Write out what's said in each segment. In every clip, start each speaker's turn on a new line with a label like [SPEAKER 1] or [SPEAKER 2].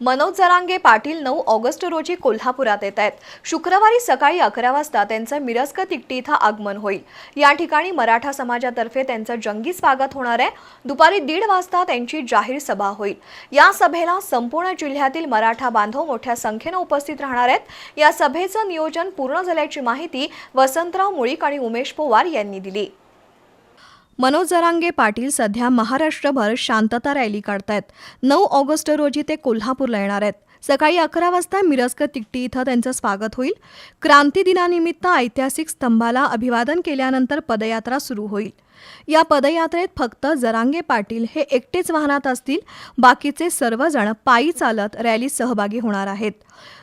[SPEAKER 1] मनोज जरांगे पाटील नऊ ऑगस्ट रोजी कोल्हापुरात येत आहेत. शुक्रवारी सकाळी अकरा वाजता त्यांचं मिरस्क तिकटी इथं आगमन होईल. या ठिकाणी मराठा समाजातर्फे त्यांचं जंगी स्वागत होणार आहे. दुपारी दीड वाजता त्यांची जाहीर सभा होईल. या सभेला संपूर्ण जिल्ह्यातील मराठा बांधव मोठ्या संख्येनं उपस्थित राहणार आहेत. या सभेचं नियोजन पूर्ण झाल्याची माहिती वसंतराव मुळीक आणि उमेश पवार यांनी दिली. मनोज जरांगे पाटील सध्या महाराष्ट्रभर शांतता रॅली काढतायत. नऊ ऑगस्ट रोजी ते कोल्हापूरला येणार आहेत. सकाळी अकरा वाजता मिरजकर तिकटी इथं त्यांचं स्वागत होईल. क्रांती दिनानिमित्त ऐतिहासिक स्तंभाला अभिवादन केल्यानंतर पदयात्रा सुरू होईल. या पदयात्रेत फक्त जरांगे पाटील हे एकटेच वाहनात असतील बाकीचे सर्वजण पायी चालत रॅलीत सहभागी होणार आहेत.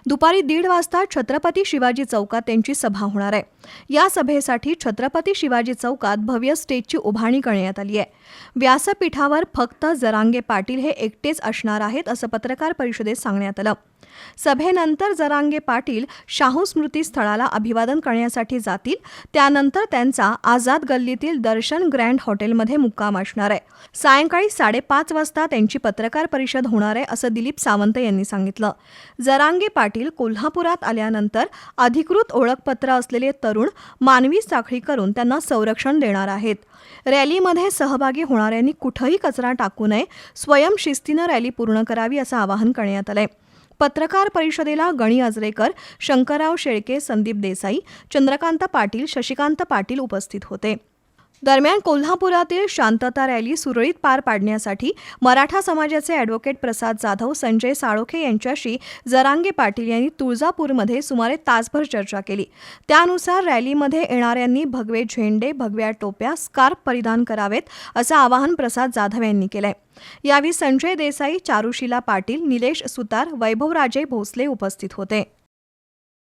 [SPEAKER 1] दुपारी दीड वाजता छत्रपती शिवाजी चौकात त्यांची सभा होणार आहे. या सभेसाठी छत्रपती शिवाजी चौकात भव्य स्टेजची उभारणी करण्यात आली आहे. व्यासपीठावर फक्त जरांगे पाटील हे एकटेच असणार आहेत असं पत्रकार परिषदेत सांगण्यात आलं. सभेनंतर जरांगे पाटील शाहू स्मृती स्थळाला अभिवादन करण्यासाठी जातील. त्यानंतर त्यांचा आझाद गल्लीतील दर्शन ग्रँड हॉटेलमध्ये मुक्काम असणार आहे. सायंकाळी साडेपाच वाजता त्यांची पत्रकार परिषद होणार आहे असं दिलीप सावंत यांनी सांगितलं. जरांगे पाटील कोल्हापुरात आल्यानंतर अधिकृत ओळखपत्र असलेले तरुण मानवी साखळी करून त्यांना संरक्षण देणार आहेत. रॅलीमध्ये सहभागी होणाऱ्यांनी कुठंही कचरा टाकू नये स्वयंशिस्तीनं रॅली पूर्ण करावी असं आवाहन करण्यात आलं आहे पत्रकार परिषदेला गणी अजरेकर शंकरराव शेळके संदीप देसाई चंद्रकांत पाटील शशिकांत पाटील उपस्थित होते. दरम्यान कोल्हापुरातील शांतता रॅली सुरळीत पार पाडण्यासाठी मराठा समाजाचे ॲडव्होकेट प्रसाद जाधव संजय साळोखे यांच्याशी जरांगे पाटील यांनी तुळजापूरमध्ये सुमारे तासभर चर्चा केली. त्यानुसार रॅलीमध्ये येणाऱ्यांनी भगवे झेंडे भगव्या टोप्या स्कार्फ परिधान करावेत असं आवाहन प्रसाद जाधव यांनी केलंय. यावेळी संजय देसाई चारुशिला पाटील निलेश सुतार वैभवराजे भोसले उपस्थित होते.